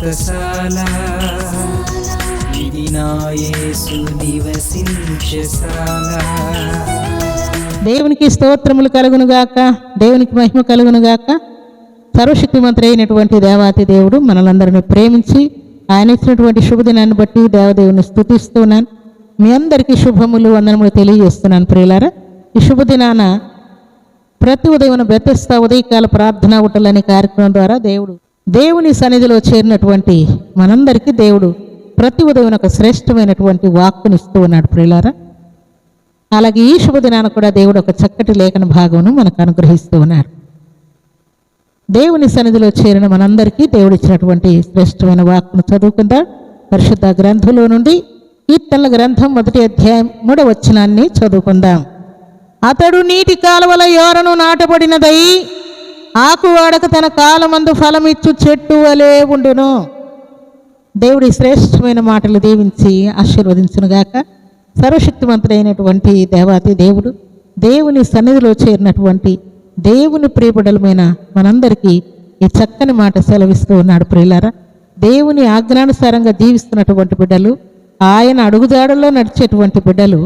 వ్రతశాల ఇది నివసించశాల దేవునికి స్తోత్రములు కలుగును గాక దేవునికి మహిమ కలుగునుగాక గాక సర్వశక్తిమంతుడు అయినటువంటి దేవాతి దేవుడు మనలందరిని ప్రేమించి ఆయన ఇచ్చినటువంటి శుభదినాన్ని బట్టి దేవదేవుని స్థుతిస్తున్నాను. మీ అందరికీ శుభములు వందనములు తెలియజేస్తున్నాను ప్రియులారా. ఈ శుభదినాన ప్రతి ఉదయం బెత్తస్తా ఉదయకాల ప్రార్థన ఉటలనే కార్యక్రమం ద్వారా దేవుడు దేవుని సన్నిధిలో చేరినటువంటి మనందరికీ దేవుడు ప్రతి ఉదయం ఒక శ్రేష్టమైనటువంటి వాక్కునిస్తూ ఉన్నాడు ప్రియులారా. అలాగే ఈ శుభదినాన కూడా దేవుడు ఒక చక్కటి లేఖన భాగమును మనకు అనుగ్రహిస్తూ ఉన్నాడు దేవుని సన్నిధిలో చేరిన మనందరికీ దేవుడు ఇచ్చినటువంటి శ్రేష్టమైన వాక్కును చదువుకుందాం. పరిశుద్ధ గ్రంథంలో నుండి కీర్తనల గ్రంథం మొదటి అధ్యాయం మూడవ చదువుకుందాం. అతడు నీటి కాలువల యోరను నాటబడినదై ఆకు వాడక తన కాలమందు ఫలమిచ్చు చెట్టు వలె ఉండును. దేవుడి శ్రేష్టమైన మాటలు దీవించి ఆశీర్వదించునుగాక. సర్వశక్తివంతుడైనటువంటి దేవాతి దేవుడు దేవుని సన్నిధిలో చేరినటువంటి దేవుని ప్రియపడలమైన మనందరికీ ఈ చక్కని మాట సెలవిస్తూ ఉన్నాడు ప్రియులారా. దేవుని ఆజ్ఞానుసారంగా జీవిస్తున్నటువంటి బిడ్డలు ఆయన అడుగుజాడల్లో నడిచేటువంటి బిడ్డలు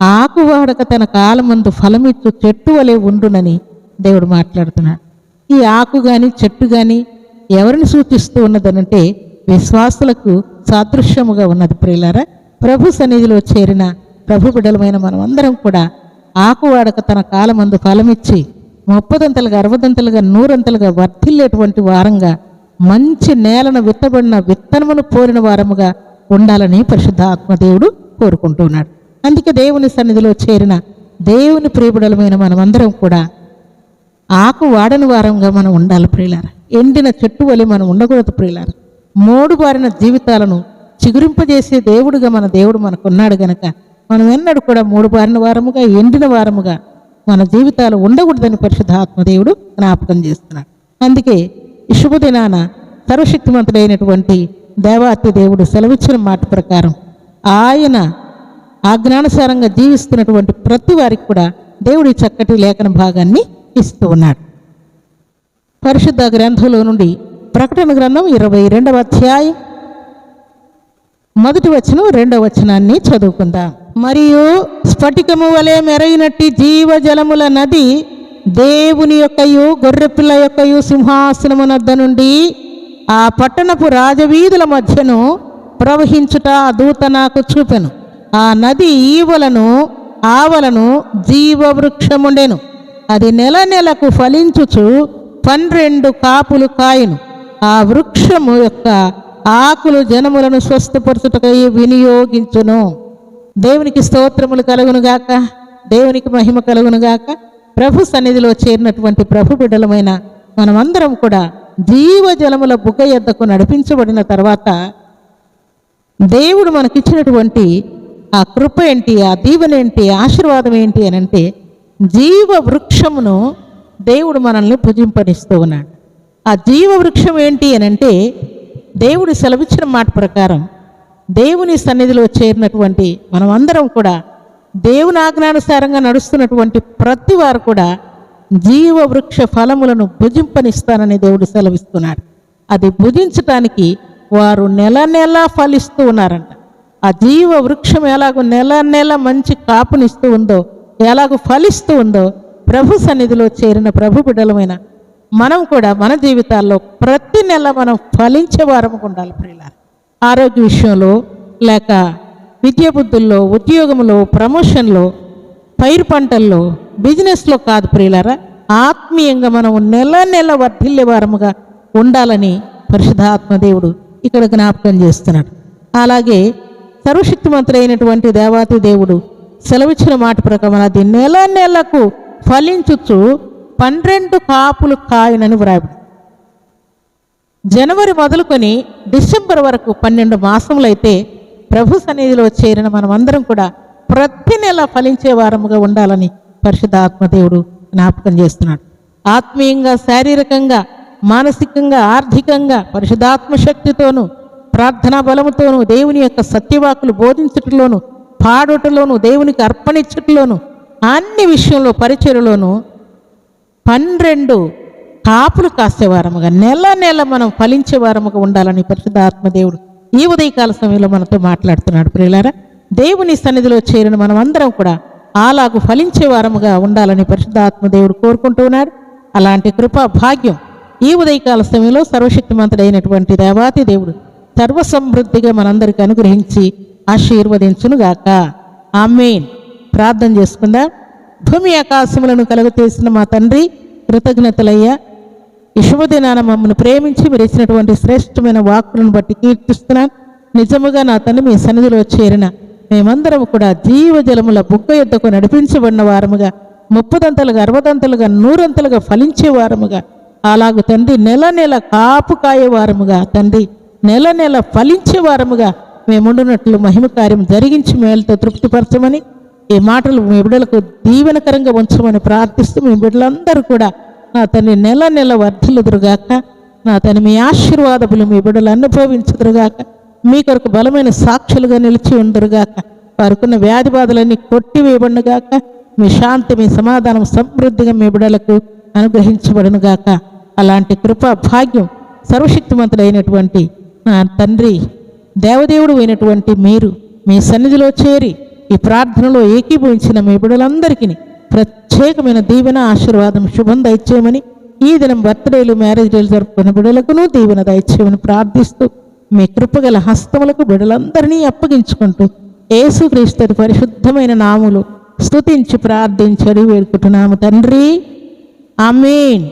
ఆకువాడక తన కాలమందు ఫలమిచ్చు చెట్టు వలె ఉండునని దేవుడు మాట్లాడుతున్నాడు. ఈ ఆకు కానీ చెట్టు కానీ ఎవరిని సూచిస్తూ ఉన్నదనంటే విశ్వాసులకు సాదృశ్యముగా ఉన్నది ప్రియులారా. ప్రభు సన్నిధిలో చేరిన ప్రభు బిడ్డలమైన మనమందరం కూడా ఆకు వాడక తన కాలమందు ఫలమిచ్చి ముప్పదంతలుగా అరవదంతలుగా నూరంతలుగా వర్ధిల్లేటువంటి వారంగా మంచి నేలను విత్తబడిన విత్తనమును పోరిన వారముగా ఉండాలని పరిశుద్ధ ఆత్మదేవుడు కోరుకుంటున్నాడు. అందుకే దేవుని సన్నిధిలో చేరిన దేవుని ప్రియబుడలమైన మనమందరం కూడా ఆకు వాడని వారంగా మనం ఉండాలి ప్రియులారా. ఎండిన చెట్టు వలె మనం ఉండకూడదు ప్రియులార. మోడుబారిన జీవితాలను చిగురింపజేసే దేవుడుగా మన దేవుడు మనకున్నాడు గనక మనం ఎన్నడూ కూడా మూడు బారిన వారముగా ఎండిన వారముగా మన జీవితాలు ఉండకూడదని పరిశుద్ధ ఆత్మదేవుడు జ్ఞాపకం చేస్తున్నాడు. అందుకే ఈ శుభదినాన సర్వశక్తిమంతుడైనటువంటి దేవాతి దేవుడు సెలవిచ్చిన మాట ప్రకారం ఆయన ఆజ్ఞానుసారంగా జీవిస్తున్నటువంటి ప్రతి వారికి కూడా దేవుడి చక్కటి లేఖన భాగాన్ని ఇస్తూ ఉన్నాడు పరిశుద్ధ గ్రంథంలో నుండి ప్రకటన గ్రంథం ఇరవై రెండవ అధ్యాయం మొదటి వచనం రెండవ వచనాన్ని చదువుకుందాం. మరియు స్ఫటికము వలె మెరైనట్టి జీవజలముల నది దేవుని యొక్కయు గొర్రెపిల్ల యొక్కయు సింహాసనము నద్ద నుండి ఆ పట్టణపు రాజవీధుల మధ్యను ప్రవహించుట దూత నాకు చూపెను. ఆ నది ఈవలను ఆవలను జీవవృక్షముండెను. అది నెల నెలకు ఫలించుచు పన్నెండు కాపులు కాయను. ఆ వృక్షము యొక్క ఆకులు జనములను స్వస్థపరచుటకై వినియోగించును. దేవునికి స్తోత్రములు కలుగునుగాక దేవునికి మహిమ కలుగునుగాక ప్రభు సన్నిధిలో చేరినటువంటి ప్రభు బిడ్డలమైన మనమందరం కూడా జీవజలముల బుగ్గ ఎద్దకు నడిపించబడిన తర్వాత దేవుడు మనకిచ్చినటువంటి ఆ కృప ఏంటి? ఆ దీవెన ఏంటి? ఆశీర్వాదం ఏంటి అని అంటే జీవ వృక్షమును దేవుడు మనల్ని భుజింపనిస్తూ ఉన్నాడు. ఆ జీవ వృక్షం ఏంటి అని అంటే దేవుడు సెలవిచ్చిన మాట ప్రకారం దేవుని సన్నిధిలో చేరినటువంటి మనం అందరం కూడా దేవుని ఆజ్ఞానుసారంగా నడుస్తున్నటువంటి ప్రతి వారు కూడా జీవ వృక్ష ఫలములను భుజింపనిస్తానని దేవుడు సెలవిస్తున్నాడు. అది భుజించటానికి వారు నెల నెల ఫలిస్తూ ఉన్నారంట. ఆ జీవ వృక్షం ఎలాగో నెల నెల మంచి కాపునిస్తూ ఉందో ఎలాగో ఫలిస్తూ ఉందో ప్రభు సన్నిధిలో చేరిన ప్రభు బిడ్డలమైన మనం కూడా మన జీవితాల్లో ప్రతి నెల మనం ఫలించే వారము ఉండాలి ప్రియులారా. ఆరోగ్య విషయంలో లేక విద్య బుద్ధుల్లో ఉద్యోగంలో ప్రమోషన్లో పైరు పంటల్లో బిజినెస్లో కాదు ప్రియులారా. ఆత్మీయంగా మనం నెల నెల వర్ధిల్లే వారముగా ఉండాలని పరిశుధాత్మదేవుడు ఇక్కడ జ్ఞాపకం చేస్తున్నాడు. అలాగే సర్వశక్తిమంతుడైనటువంటి దేవాతి దేవుడు సెలవిచ్చిన మాట ప్రకారం అది నెల నెలకు ఫలించుచు పన్నెండు కాపులు కాయనని వ్రాయబడి. జనవరి మొదలుకొని డిసెంబర్ వరకు పన్నెండు మాసములైతే ప్రభు సన్నిధిలో చేరిన మనమందరం కూడా ప్రతి నెల ఫలించే వారముగా ఉండాలని పరిశుద్ధాత్మదేవుడు జ్ఞాపకం చేస్తున్నాడు. ఆత్మీయంగా శారీరకంగా మానసికంగా ఆర్థికంగా పరిశుద్ధాత్మ శక్తితోనూ ప్రార్థనా బలముతోనూ దేవుని యొక్క సత్యవాకులు బోధించటంలోనూ పాడుటలోను దేవునికి అర్పణించటలోను అన్ని విషయంలో పరిచయలోను పన్నెండు కాపులు కాసే వారముగా నెల నెల మనం ఫలించే వారముగా ఉండాలని పరిశుద్ధ ఆత్మదేవుడు ఈ ఉదయకాల సమయంలో మనతో మాట్లాడుతున్నాడు. ప్రియులారా దేవుని సన్నిధిలో చేరిన మనం అందరం కూడా అలాగు ఫలించే వారముగా ఉండాలని పరిశుద్ధ ఆత్మదేవుడు కోరుకుంటున్నాడు అలాంటి కృపా భాగ్యం ఈ ఉదయకాల సమయంలో సర్వశక్తిమంతుడైనటువంటి దేవాతి దేవుడు సర్వసమృద్ధిగా మనందరికీ అనుగ్రహించి ఆశీర్వదించునుగాక. ఆమెన్. ప్రార్థన చేసుకుందాం? భూమి ఆకాశములను కలుగతీసిన మా తండ్రి కృతజ్ఞతలయ్యా. ఈ శుభదినాన మమ్మల్ని ప్రేమించి మీరు ఇచ్చినటువంటి శ్రేష్టమైన వాక్కులను బట్టి కీర్తిస్తున్నాను నిజముగా నా తండ్రి మీ సన్నిధిలో చేరిన మేమందరం కూడా జీవజలముల బుక్క యుద్ధకు నడిపించబడిన వారముగా ముప్పదంతలుగా అరవదంతలుగా నూరంతలుగా ఫలించే వారముగా అలాగు తండ్రి నెల నెల కాపు కాయే వారముగా తండ్రి నెల నెల ఫలించే వారముగా మేముండునట్లు మహిమ కార్యం జరిగించి మేలతో తృప్తిపరచమని ఈ మాటలు మీ బిడ్డలకు దీవెనకరంగా ఉంచమని ప్రార్థిస్తూ మీ బిడ్డలందరూ కూడా నా తన నెల నెల వర్ధిల్లుదురుగాక. నా తన మీ ఆశీర్వాదములు మీ బిడ్డలు అనుభవించుదురుగాక. మీ కొరకు బలమైన సాక్షులుగా నిలిచి ఉండురుగాక. వారుకున్న వ్యాధి బాధలన్నీ కొట్టివేయబడినగాక. మీ శాంతి మీ సమాధానం సమృద్ధిగా మీ బిడ్డలకు అనుగ్రహించబడునుగాక. అలాంటి కృపా భాగ్యం సర్వశక్తిమంతుడైనటువంటి నా తండ్రి దేవదేవుడు అయినటువంటి మీరు మీ సన్నిధిలో చేరి ఈ ప్రార్థనలో ఏకీభవించిన మీ బిడ్డలందరికీ ప్రత్యేకమైన దీవెన ఆశీర్వాదం శుభం దయచేయమని ఈ దినం బర్త్డేలు మ్యారేజ్ డేలు జరుపుకున్న బిడ్డలకును దీవెన దయచేయమని ప్రార్థిస్తూ మీ కృపగల హస్తములకు బిడ్డలందరినీ అప్పగించుకుంటూ యేసుక్రీస్తు పరిశుద్ధమైన నాములు స్తుతించి ప్రార్థించడి వేడుకుంటున్నాము తండ్రి. ఆమెన్.